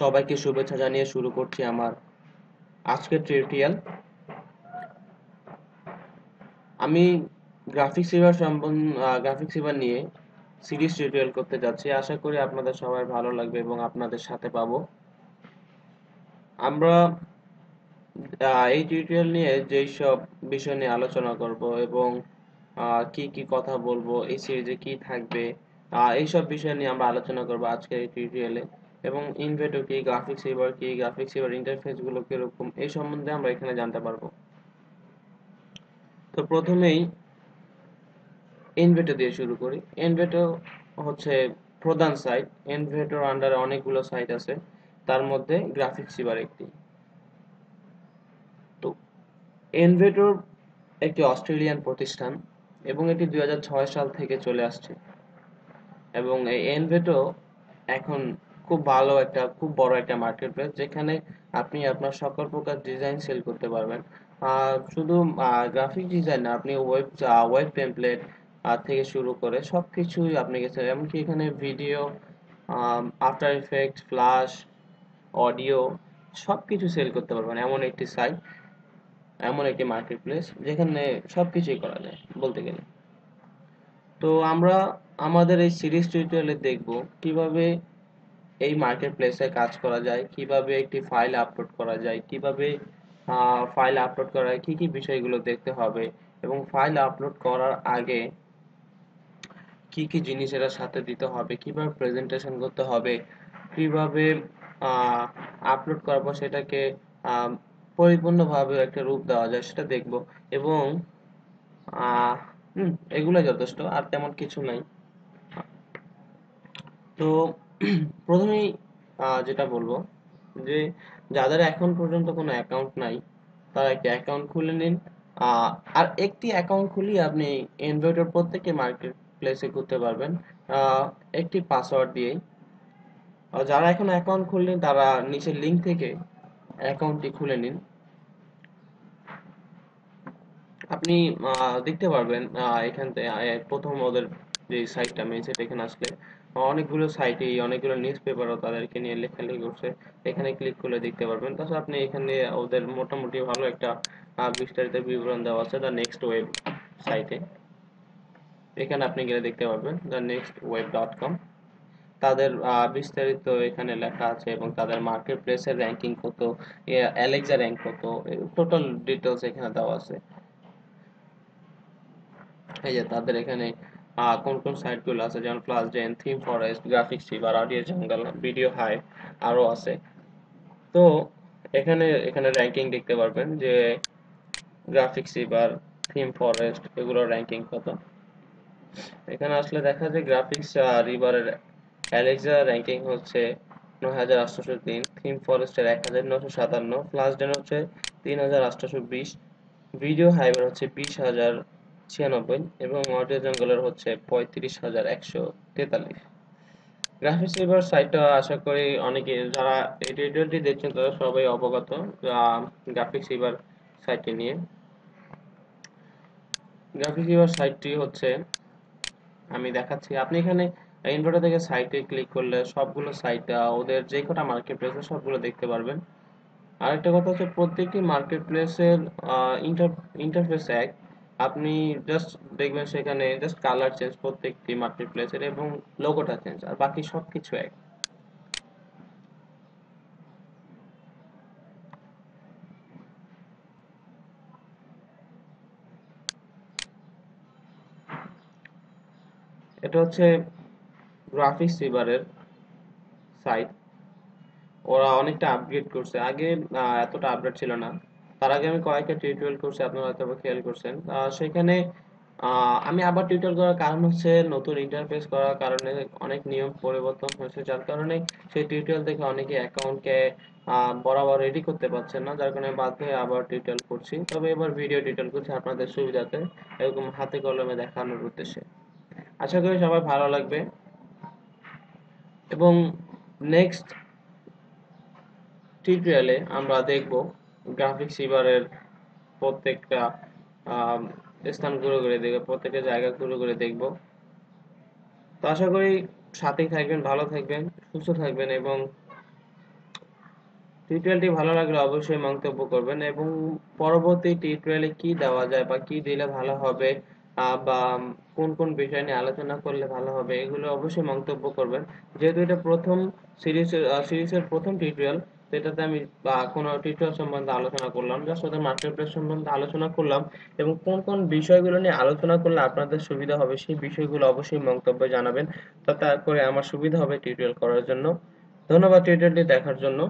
সবাইকে শুভেচ্ছা জানিয়ে শুরু করছি আমার আজকের টিউটোরিয়াল আমি গ্রাফিক্স রিভার সম্বন্ধ গ্রাফিক্স রিভার নিয়ে সিরিজ টিউটোরিয়াল করতে যাচ্ছি। আশা করি আপনাদের সবাই ভালো লাগবে এবং আপনাদের সাথে পাবো। আমরা এই টিউটোরিয়াল নিয়ে যেই সব বিষয় নিয়ে আলোচনা করব এবং কি কি কথা বলব, এই সিরিজে কি থাকবে এইসব বিষয় নিয়ে আমরা আলোচনা করব আজকের এই টিউটোরিয়ালে এবং ইনভেটো কি গ্রাফিক্স রিভার কি গ্রাফিক্স রিভার ইন্টারফেসগুলো কীরকম, এই সম্বন্ধে আমরা এখানে জানতে পারব। তো প্রথমেই ইনভেটো দিয়ে শুরু করি। ইনভেটো হচ্ছে প্রধান সাইট ইনভেটোর আন্ডারে অনেকগুলো সাইট আছে। তার মধ্যে গ্রাফিক্স রিভার একটি। তো ইনভেটোর একটি অস্ট্রেলিয়ান প্রতিষ্ঠান এবং এটি দুই হাজার ছয় সাল থেকে চলে আসছে। এবং এই এনভেটো এখন খুব ভালো একটা, খুব বড় একটা মার্কেট প্লেস যেখানে আপনি আপনার সকল প্রকার ডিজাইন সেল করতে পারবেন। শুধু গ্রাফিক ডিজাইন না, আপনি ওয়েব ওয়েব টেমপ্লেট থেকে শুরু করে সব কিছুই আপনি গেছে এমনকি এখানে video after effect flash audio সব কিছু সেল করতে পারবেন এমন একটি সাইট এমন একটি মার্কেট প্লেস যেখানে সব কিছুই করা যায় বলতে গেলে। তো আমরা আমাদের এই সিরিজ টিউটোরিয়ালে দেখব কীভাবে এই মার্কেট প্লেসে কাজ করা যায়, কীভাবে একটি ফাইল আপলোড করা যায়, কীভাবে ফাইল আপলোড করা কি কি বিষয়গুলো দেখতে হবে এবং ফাইল আপলোড করার আগে কি কি জিনিস এর সাথে দিতে হবে, কীভাবে প্রেজেন্টেশন করতে হবে, কীভাবে আপলোড করার পর সেটাকে পরিপূর্ণভাবে একটা রূপ দেওয়া যায় সেটা দেখব এবং এগুলো যথেষ্ট আর তেমন কিছু নাই। তো প্রথমেই যেটা বলব, যে যাদের এখন পর্যন্ত কোনো অ্যাকাউন্ট নাই, তারা একটি অ্যাকাউন্ট খুলে নিন। আর একটি অ্যাকাউন্ট খুলিয়ে আপনি এন্ড্রয়েডের প্রত্যেকটি মার্কেট প্লেসে করতে পারবেন একটি পাসওয়ার্ড দিয়ে যারা এখন অ্যাকাউন্ট খুললেন তারা নিচের লিঙ্ক থেকে অ্যাকাউন্টটি খুলে নিন। আপনি দেখতে পারবেন এখান থেকে প্রথম ওদের যে সাইটটা মেন সাইট এখানে আসলে, অনেকগুলো সাইটে অনেকগুলো নিউজ পেপারও তাদেরকে নিয়ে লেখালেখি করছে। এখানে ক্লিক করলে দেখতে পারবেন। তাছাড়া আপনি এখানে ওদের মোটামুটি ভালো একটা বিস্তারিত বিবরণ দেওয়া আছে দ্য নেক্সট ওয়েব সাইটে এখানে আপনি গেলে দেখতে পারবেন the next web dot com তাদের বিস্তারিত এখানে লেখা আছে এবং তাদের মার্কেট প্লেসের র্যাঙ্কিং কত অ্যালেক্সা র্যাঙ্ক কত টোটাল ডিটেলস এখানে দেওয়া আছে। এই যে তাদের এখানে কোন কোন সাইটগুলো আছে? যেমন plus gen theme forest graphics river audio jungle video hive আরও আছে। তো এখানে এখানে র্যাঙ্কিং দেখতে পারবেন যে গ্রাফিক্স রিভার থিম ফরেস্ট এগুলোর র্যাঙ্কিং কত। এখানে আসলে দেখা যায় গ্রাফিক্স রিভারের অ্যালেক্সা র্যাঙ্কিং হচ্ছে নয় হাজার আটশোশো তিন থিম ফরেস্টের এক হাজার নশো সাতান্ন ফ্লাশ ডেন হচ্ছে তিন হাজার আটশোশো বিশ ভিডিও হাইবার হচ্ছে বিশ হাজার ছিয়ানব্বই এবং অডিও জঙ্গলের হচ্ছে পঁয়ত্রিশ হাজার একশো তেতাল্লিশ। গ্রাফিক্স রিভার সাইটটা আশা করি অনেকে যারা এই টিউটোরিয়ালটি দেখছেন তারা সবাই অবগত গ্রাফিক্স রিভার সাইটটি নিয়ে। গ্রাফিক্স রিভার সাইটটি হচ্ছে, আমি দেখাচ্ছি, আপনি এখানে ইনভার্টার থেকে সাইটে ক্লিক করলে সবগুলো সাইট ওদের যে কটা মার্কেট প্লেস সবগুলো দেখতে পারবেন। আরেকটা কথা হচ্ছে প্রত্যেকটি মার্কেট প্লেসের ইন্টারফেস এক। আপনি জাস্ট দেখবেন সেখানে জাস্ট কালার চেঞ্জ প্রত্যেকটি মার্কেট প্লেসের এবং লোগোটা চেঞ্জ আর বাকি সব কিছু এক। এটা হচ্ছে গ্রাফিক্স রিভারের সাইট ওরা অনেকটা আপগ্রেড করছে। আগে এতটা আপডেট ছিল না। তার আগে আমি কয়েকটা টিউটোরিয়াল করছি আপনারা হয়তো খেয়াল করছেন। সেখানে আমি আবার টিউটোরিয়াল করার কারণ হচ্ছে নতুন ইন্টারফেস করার কারণে অনেক নিয়ম পরিবর্তন হয়েছে, যার কারণে সেই টিউটোরিয়াল দেখে অনেকে অ্যাকাউন্টকে বরাবর রেডি করতে পারছেন না, যার কারণে বাধ্য হয়ে আবার টিউটোরিয়াল করছি। তবে এবার ভিডিও টিউটোরিয়াল করছি আপনাদের সুবিধাতে, এরকম হাতে কলমে দেখানোর উদ্দেশ্যে। আশা করি সবাই ভালো লাগবে। এবং নেক্সট টিউটোরিয়ালে আমরা দেখব গ্রাফিক্স রিভারের প্রত্যেকটা স্থান ঘুরে ঘুরে দেখব, প্রত্যেকটা জায়গা ঘুরে ঘুরে দেখব। তো আশা করি সাথেই থাকবেন, ভালো থাকবেন, সুস্থ থাকবেন এবং টিউটোরিয়ালটি ভালো লাগলে অবশ্যই মন্তব্য করবেন এবং পরবর্তী টিউটোরিয়ালে কি দেওয়া যায় বা কি দিলে ভালো হবে বা কোন কোন বিষয় নিয়ে আলোচনা করলে ভালো হবে, এগুলো অবশ্যই মন্তব্য করবেন। যেহেতু এটা প্রথম সিরিজের সিরিজের প্রথম টিউটোরিয়াল সেটাতে আমি কোনো টিউটোরিয়াল সম্বন্ধে আলোচনা করলাম জাস্ট ওদের মাস্টার প্লেস সম্বন্ধে আলোচনা করলাম এবং কোন কোন বিষয়গুলো নিয়ে আলোচনা করলে আপনাদের সুবিধা হবে সেই বিষয়গুলো অবশ্যই মন্তব্য জানাবেন, তাতে করে আমার সুবিধা হবে টিউটোরিয়াল করার জন্য। ধন্যবাদ টিউটোরিয়ালটি দেখার জন্য।